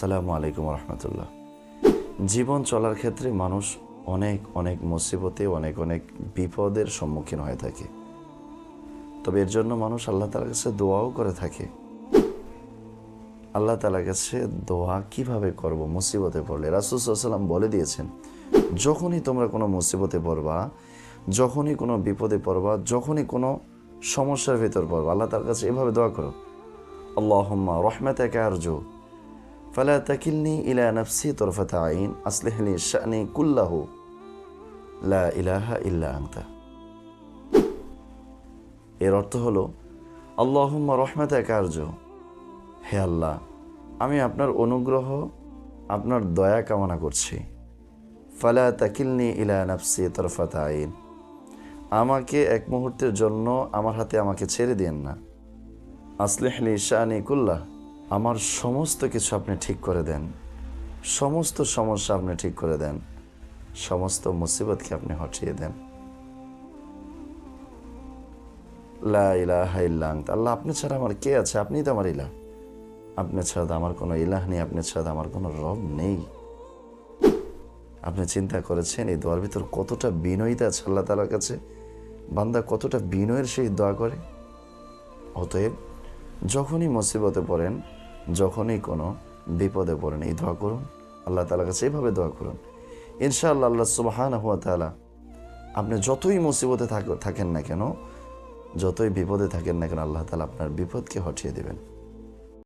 সালামু আলাইকুম রহমতুল্লাহ। জীবন চলার ক্ষেত্রে মানুষ অনেক অনেক মুসিবতে, অনেক অনেক বিপদের সম্মুখীন হয়ে থাকে। তবে এর জন্য মানুষ আল্লাহ তালার কাছে দোয়াও করে থাকে। আল্লাহ তালার কাছে দোয়া কীভাবে করব? মুসিবতে পড়লে। রাসুসাল্লাম বলে দিয়েছেন, যখনই তোমরা কোনো মুসিবতে পড়বা, যখনই কোনো বিপদে পড়বা, যখনই কোনো সমস্যার ভেতর পড়বা, আল্লাহ তার কাছে এভাবে দোয়া করো, আল্লাহম্মা রহমাতাকা আরজু। ফালা তাকিলনি ইলা নফসি তরফাতা আইন আসলেহলি শানি কুল্লাহু। লা ইলাহা ইল্লা আংতা এর অর্থ হল, আল্লাহম্মা রহমাতা কার্য হে আল্লাহ, আমি আপনার অনুগ্রহ, আপনার দয়া কামনা করছি। ফালা তাকিলনি ইলা নাফসি তরফাত আইন। আমাকে এক মুহূর্তের জন্য আমার হাতে আমাকে ছেড়ে দিন না। আসলেহলি শাহানি কুল্লাহ। আমার সমস্ত কিছু আপনি ঠিক করে দেন। সমস্ত সমস্যা আপনি ঠিক করে দেন। সমস্ত মুসিবতকে আপনি হটিয়ে দেন। আল্লাহ, আপনি ছাড়া আমার কে আছে? আপনিই তো আমার ইলাহ। আপনি ছাড়া আমার কোনো ইলাহ নেই, আপনি ছাড়া আমার কোনো রব নেই। আপনি চিন্তা করেছেন, এই দোয়ার ভিতর কতটা বিনয়িতা আছে আল্লাহ তালার কাছে? বান্দা কতটা বিনয়ের সেই দোয়া করে? অতএব যখনই মুসিবতে পড়েন যখনই কোনো বিপদে পড়েন এই দোয়া করুন। আল্লাহ তালার কাছে এইভাবে দোয়া করুন। ইনশাআল্লাহ আল্লাহ সুবাহান হুয়া তালা আপনি যতই মুসিবতে থাক- থাকেন না কেন, যতই বিপদে থাকেন না কেন, আল্লাহ তালা আপনার বিপদকে হটিয়ে দেবেন।